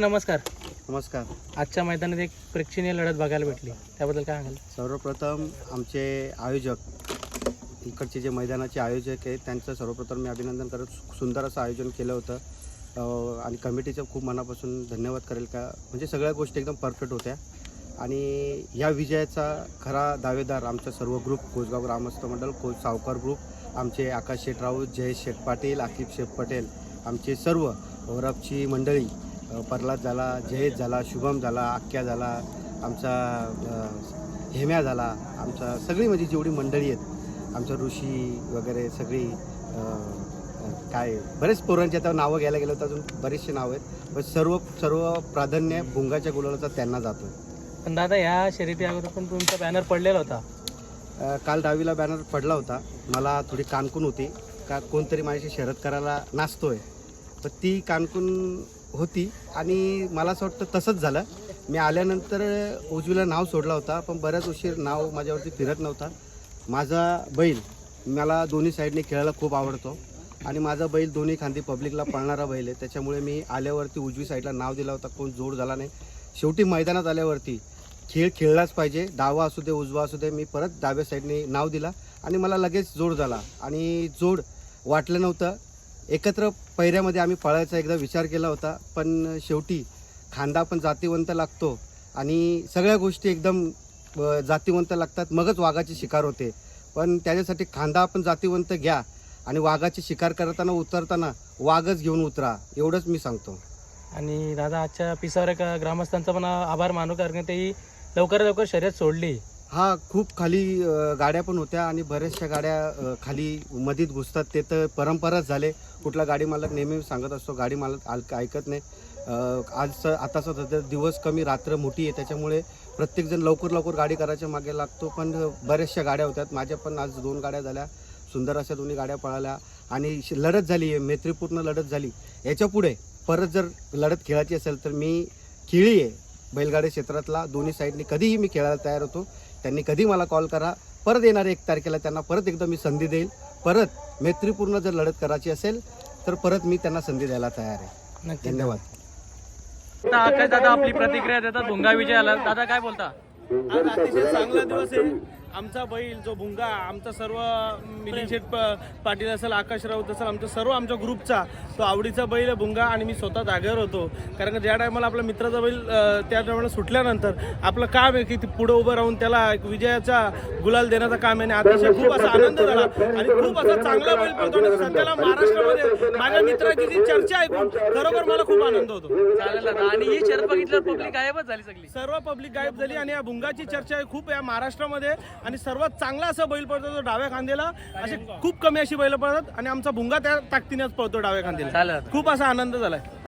नमस्कार. नमस्कार. आजच्या मैदानात एक प्रेक्षणीय लढत बघायला भेटली. त्याबद्दल काय सांगाल? सर्वप्रथम आमचे आयोजक इकडचे जे मैदानाचे आयोजक आहेत त्यांचं सर्वप्रथम मी अभिनंदन करत सुंदर असं आयोजन केलं होतं. आणि कमिटीचं खूप मनापासून धन्यवाद करेल का? म्हणजे सगळ्या गोष्टी एकदम परफेक्ट होत्या. आणि ह्या विजयाचा खरा दावेदार आमचा सर्व ग्रुप कोसगाव ग्रामस्थ मंडळ कोस सावकार ग्रुप आमचे आकाश शेठ राऊत जयेश शेठ पाटील आकिब शेठ पटेल आमचे सर्व गौरवची मंडळी प्रल्हाद झाला जयेश झाला शुभम झाला आक्या झाला आमचा हेम्या झाला आमचा सगळी म्हणजे जेवढी मंडळी आहेत आमच्या ऋषी वगैरे सगळी काय बरेच पोरांची आता नावं घ्यायला गेलं तर अजून बरेचसे नावं आहेत पण सर्व सर्व प्राधान्य भुंगाच्या गुलालाचा त्यांना जातो. पण दादा या शर्यती अगोदर पण तुमचा बॅनर पडलेला होता. अ, काल डावीला बॅनर पडला होता. मला थोडी कानकून होती. का कोणतरी माझ्याशी शरद करायला नाचतोय. तर ती कानकून होती आणि मला असं वाटतं तसंच झालं. मी आल्यानंतर उजवीला नाव सोडला होता पण बऱ्याच उशीर नाव माझ्यावरती फिरत नव्हता. माझा बैल मला दोन्ही साईडने खेळायला खूप आवडतो. आणि माझा बैल दोन्ही खांदी पब्लिकला पळणारा बैल आहे. त्याच्यामुळे मी आल्यावरती उजवी साईडला नाव दिला होता. कोण जोड झाला नाही. शेवटी मैदानात आल्यावरती खेळ खेळलाच पाहिजे. डावा असू दे उजवा असू दे मी परत डाव्या साईडने नाव दिला आणि मला लगेच जोड झाला. आणि जोड वाटलं नव्हतं. एकत्र पैऱ्यामध्ये आम्ही पळायचा एकदा विचार केला होता पण शेवटी खांदा पण जातीवंत लागतो आणि सगळ्या गोष्टी एकदम जातीवंत लागतात. मगच वाघाची शिकार होते. पण त्याच्यासाठी खांदा आपण जातीवंत घ्या आणि वाघाची शिकार करताना उतरताना वाघच घेऊन उतरा एवढंच मी सांगतो. आणि दादा आजच्या पिसावर एका ग्रामस्थांचा पण आभार मानू कारण तेही लवकरात लवकर शर्यत सोडली. हा खूप खाली गाड्या पण होत्या आणि बऱ्याचशा गाड्या खाली मधीत घुसतात. ते तर परंपराच झाले. कुठला गाडी मालक नेहमी सांगत असतो गाडी मालक ऐकत नाही. आजचं आज आताचा सध्या दिवस कमी रात्र मोठी आहे. त्याच्यामुळे प्रत्येकजण लवकर लवकर गाडी करायच्या मागे लागतो. पण बऱ्याचशा गाड्या होत्यात माझ्या पण आज दोन गाड्या झाल्या. सुंदर अशा दोन्ही गाड्या पळाल्या. आणि श- लढत झाली मैत्रीपूर्ण लढत झाली. याच्यापुढे परत जर लढत खेळायची असेल तर मी खेळी आहे. बैलगाडी क्षेत्रातला दोन्ही साईडनी कधीही मी खेळायला तयार होतो. त्यांनी कधी मला कॉल करा. परत येणार एक तारखेला त्यांना परत एकदा मी संधी देईल. परत मैत्रीपूर्ण जर लढत करायची असेल तर परत मी त्यांना संधी द्यायला तयार आहे. धन्यवाद. आता आकाश दादा आपली प्रतिक्रिया देतात. भुंगा विजय आला दादा काय बोलता? आज अतिशय चांगला दिवस आहे. आमचा बैल जो भुंगा आमचा सर्व मिलिंद शेठ पाटील असेल आकाश राऊत असेल आमचा सर्व आमच्या ग्रुपचा तो आवडीचा बैल आहे भुंगा आणि मी स्वतः जागेवर होतो. कारण का ज्या टायमाला आपला मित्राचा बैल त्या टायमाला सुटल्यानंतर आपलं काम आहे की ते पुढे उभं राहून त्याला एक विजयाचा गुलाल देण्याचं काम आहे. आणि अतिशय खूप असा आनंद झाला. आणि खूप असा चांगला बैल पळतो. आणि सध्याला महाराष्ट्रामध्ये माझ्या मित्राची जी चर्चा ऐकून खरोखर मला खूप आनंद होतो. आणि ही शर्यत बघितल्यावर पब्लिक गायबच झाली सगळी. सर्व पब्लिक गायब झाली आणि या भुंगाची चर्चा आहे खूप या महाराष्ट्रामध्ये. आणि सर्वात चांगला असा बैल पळतो तो डाव्या खांद्याला असे खूप कमी अशी बैल पळतात आणि आमचा भुंगा त्या ताकदीनेच पळतो डाव्या खांद्याला चालेल. खूप असा आनंद झालाय.